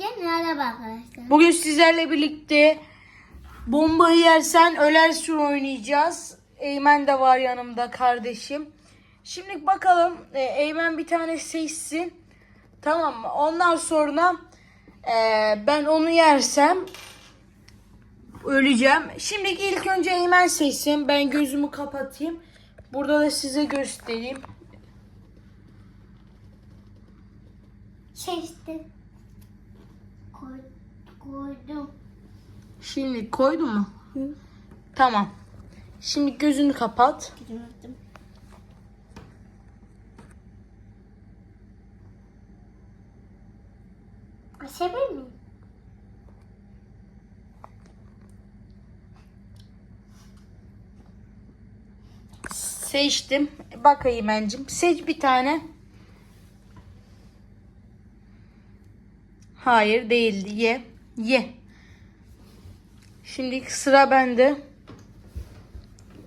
Hepinize merhaba arkadaşlar. Bugün sizlerle birlikte bombayı yersen ölersin oynayacağız. Eymen de var yanımda kardeşim. Şimdi bakalım e, Eymen bir tane seçsin. Tamam mı? Ondan sonra e, ben onu yersem öleceğim. Şimdi ilk önce Eymen seçsin. Ben gözümü kapatayım. Burada da size göstereyim. Seçtim. Koy, koydum. Şimdi koydu mu? Tamam. Şimdi gözünü kapat. Gördüm. Açabilir miyim? Seçtim. Bakayım encim. Seç bir tane. Hayır değildi. Ye. Ye. Şimdi sıra bende.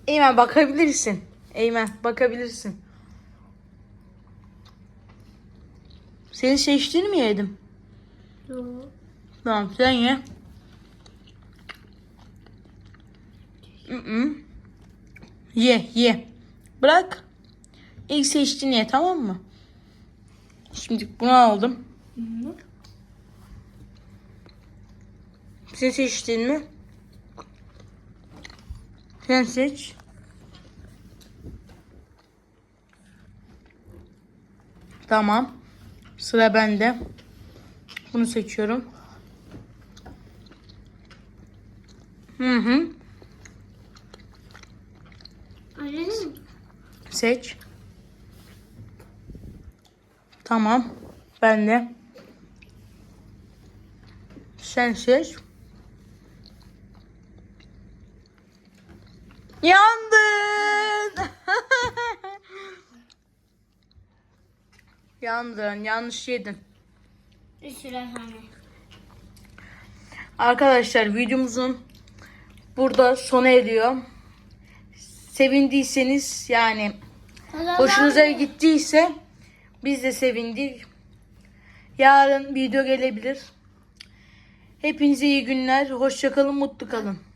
Eymen bakabilirsin. Eymen bakabilirsin. Senin seçtiğini mi yedim? Yok. Tamam sen ye. Mm-mm. Ye ye. Bırak. İlk seçtiğini ye tamam mı? Şimdi bunu aldım. Sen seçtin mi? Sen seç. Tamam. Sıra bende. Bunu seçiyorum. Hı hı. Seç. Tamam. Ben de. Sen seç. Yandın. Yandın. Yanlış yedin. Arkadaşlar videomuzun burada sona eriyor. Sevindiyseniz yani hoşunuza gittiyse biz de sevindik. Yarın video gelebilir. Hepinize iyi günler. Hoşçakalın, mutlu kalın.